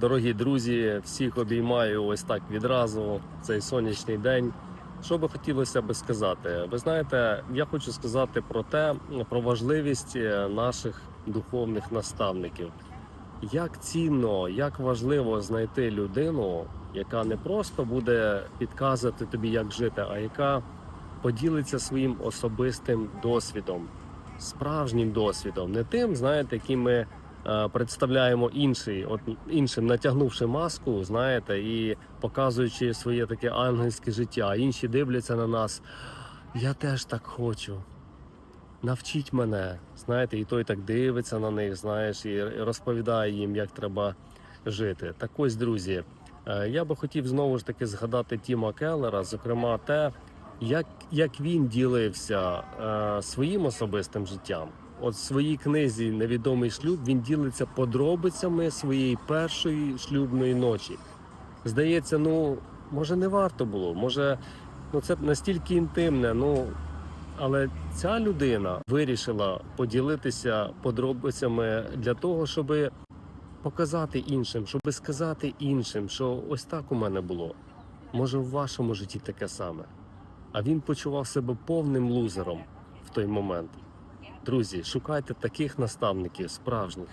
Дорогі друзі, всіх обіймаю ось так відразу цей сонячний день. Що би хотілося би сказати? Ви знаєте, я хочу сказати про те, про важливість е, наших духовних наставників. Як цінно, як важливо знайти людину, яка не просто буде підказувати тобі, як жити, а яка поділиться своїм особистим досвідом, справжнім досвідом, не тим, знаєте, яким ми представляємо інший, от іншим натягнувши маску, знаєте, і показуючи своє таке ангельське життя. Інші дивляться на нас. Я теж так хочу. Навчіть мене, знаєте, і той так дивиться на них, знаєш, і розповідає їм, як треба жити. Так ось, друзі, е, я би хотів знову ж таки згадати Тіма Келлера, зокрема, те, як, як він ділився е, своїм особистим життям. От в своїй книзі Невідомий шлюб він ділиться подробицями своєї першої шлюбної ночі. Здається, ну може не варто було, може, ну це настільки інтимне. Ну але ця людина вирішила поділитися подробицями для того, щоб показати іншим, щоб сказати іншим, що ось так у мене було. Може, в вашому житті таке саме. А він почував себе повним лузером в той момент. Друзі, шукайте таких наставників справжніх.